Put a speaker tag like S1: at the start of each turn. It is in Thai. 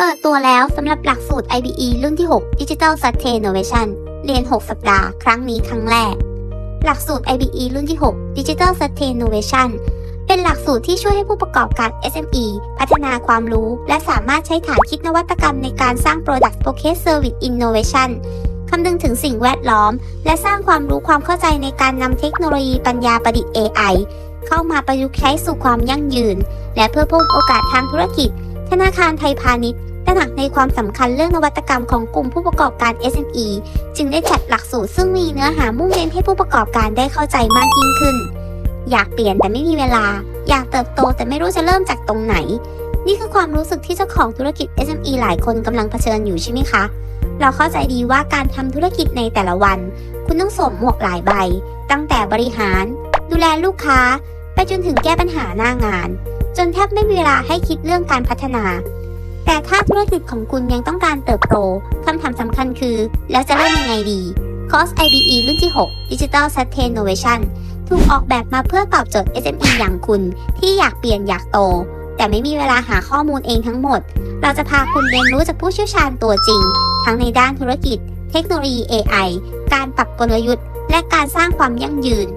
S1: เปิดตัวแล้วสำหรับหลักสูตร IBE รุ่นที่ 6 Digital Sustain Innovation เรียน 6 สัปดาห์ ครั้งนี้ครั้งแรก หลักสูตร IBE รุ่นที่ 6 Digital Sustain Innovation เป็นหลักสูตรที่ช่วยให้ผู้ประกอบการ SME พัฒนาความรู้ และสามารถใช้ฐานคิดนวัตกรรมในการสร้าง Product Focus Service Innovation คำนึงถึงสิ่งแวดล้อม และสร้างความรู้ความเข้าใจในการนำเทคโนโลยีปัญญาประดิษฐ์ AI เข้ามาประยุกต์ใช้สู่ความยั่งยืน และเพื่อเพิ่มโอกาสทางธุรกิจ ธนาคารไทยพาณิชย์ ตระหนักในความสำคัญเรื่องนวัตกรรมของกลุ่มผู้ประกอบการ SME จึงได้จัดหลักสูตรซึ่งมีเนื้อหามุ่งเน้นให้ผู้ประกอบการได้เข้าใจมากยิ่งขึ้น อยากเปลี่ยนแต่ไม่มีเวลา อยากเติบโตแต่ไม่รู้จะเริ่มจากตรงไหน นี่คือความรู้สึกที่เจ้าของธุรกิจ SME หลายคนกำลังเผชิญอยู่ใช่ไหมคะ เราเข้าใจดีว่าการทำธุรกิจในแต่ละวัน คุณต้องสวมหมวกหลายใบ ตั้งแต่บริหาร ดูแลลูกค้า ไปจนถึงแก้ปัญหาหน้างาน จนแทบไม่มีเวลาให้คิดเรื่องการพัฒนา แต่ถ้าธุรกิจของคุณยังต้องการเติบโต คำถามสำคัญคือ แล้วจะเริ่มยังไงดีคอร์ส IBE รุ่นที่ 6 Digital Sustainovation ถูกออกแบบมาเพื่อตอบโจทย์ SME อย่างคุณ ที่อยากเปลี่ยนอยากโต แต่ไม่มีเวลาหาข้อมูลเองทั้งหมด เราจะพาคุณเรียนรู้จากผู้เชี่ยวชาญตัวจริง ทั้งในด้านธุรกิจ เทคโนโลยี AI การปรับกลยุทธ์ และการสร้างความยั่งยืน